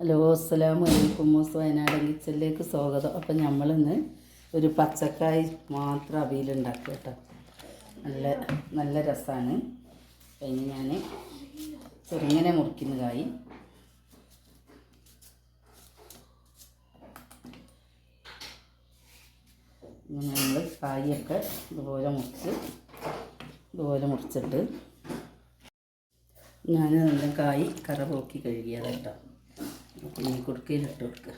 Hello അസ്സലാമു അലൈക്കും. MOS വയനാടൻ കിച്ചണിലേക്ക് സ്വാഗതം. അപ്പം നമ്മളിന്ന് ഒരു പച്ചക്കായ് മാത്രം അവിയലുണ്ടാക്കുക കേട്ടോ. നല്ല നല്ല രസമാണ് അതിന് ഞാൻ ചെറുങ്ങനെ മുറിക്കുന്ന കായ് ഇങ്ങനെ നമ്മൾ കായൊക്കെ ഇതുപോലെ മുറിച്ച് ഇതുപോലെ മുറിച്ചിട്ട് ഞാൻ നല്ല കായ് കറ പോക്കി കഴുകിയത് പിന്നെ കൊടുക്കയിലിട്ട് കൊടുക്കുക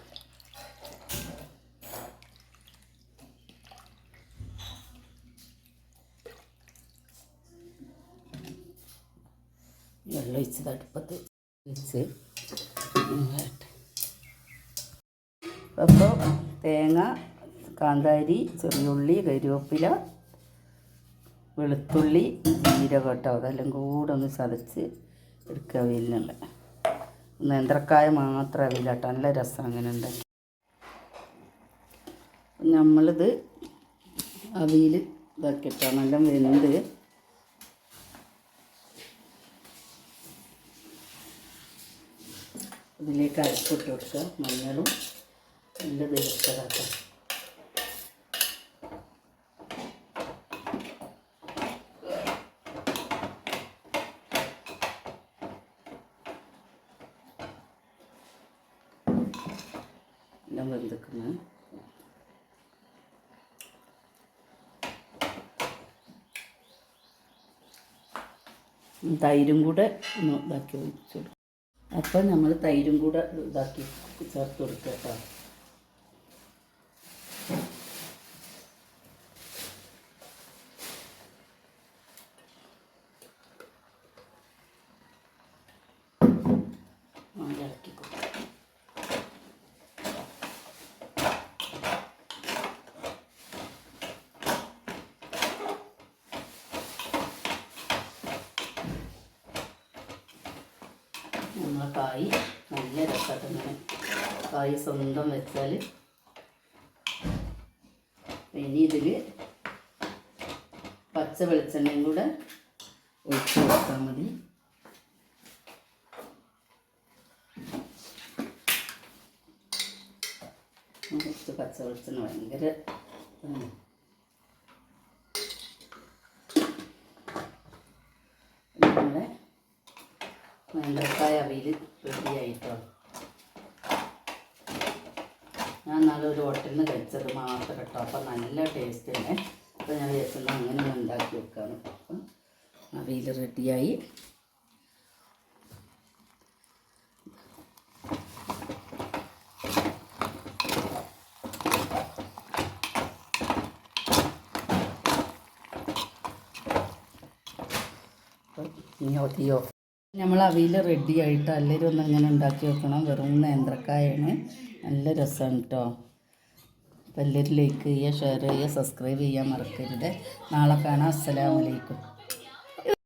വെള്ളം വരട്ടെ. അപ്പോൾ തേങ്ങ കാന്താരി ചെറിയുള്ളി കരിവേപ്പില വെളുത്തുള്ളി ജീരകം കേട്ടോ അതെല്ലാം കൂടെ ഒന്ന് ചതച്ച് എടുക്കുക അവിയലിനുള്ള നേന്ത്രക്കായ മാത്രം അവിയലാട്ടോ നല്ല രസം അങ്ങനെ ഉണ്ടാക്കി. നമ്മളിത് അവിയൽ ഇതാക്കിയിട്ടോ നല്ല വെന്ത്. ഇതിലേക്ക് അരപ്പിട്ട് കൊടുക്കുക. മഞ്ഞളും നല്ല വേവിച്ചതാക്കാം എല്ലാം വെന്തിക്കുന്നത് തൈരും കൂടെ ഒന്ന് ഇതാക്കി ഒഴിച്ചു കൊടുക്കും അപ്പം നമ്മൾ തൈരും കൂടെ ഇതാക്കി ചേർത്ത് കൊടുക്കുക കേട്ടോ. നമ്മളെ കായ് നല്ല രസമായിട്ട് ഇങ്ങനെ കായ് സ്വന്തം വെച്ചാൽ ഇനി ഇതിൽ പച്ച വെളിച്ചെണ്ണയും കൂടെ ഒഴിച്ച് കൊടുത്താൽ മതി. കുറച്ച് പച്ച വെളിച്ചെണ്ണ ഭയങ്കര ഇതാണ്. നമ്മളെ അവയിൽ റെഡിയായിട്ടോ ഞാൻ നാളെ ഒരു ഹോട്ടലിൽ നിന്ന് കഴിച്ചത് മാത്രം കേട്ടോ. അപ്പം നല്ല ടേസ്റ്റ് തന്നെ അപ്പം ഞാൻ വിചാരിച്ചത് അങ്ങനെ ഉണ്ടാക്കി വെക്കാണ് അപ്പം അവയിൽ റെഡിയായി ഇനി തീയോ നമ്മൾ അവിയൽ റെഡി ആയിട്ട് എല്ലാവരും ഒന്ന് ഇങ്ങനെ ഉണ്ടാക്കി വെക്കണം. വെറും നേന്ത്രക്കായാണ്. നല്ല രസമാണ് കേട്ടോ അപ്പം എല്ലാവരും ലൈക്ക് ചെയ്യുക ഷെയർ ചെയ്യുക സബ്സ്ക്രൈബ് ചെയ്യാൻ മറക്കരുത്. നാളെ കാണാം. അസ്സലാമലൈക്കും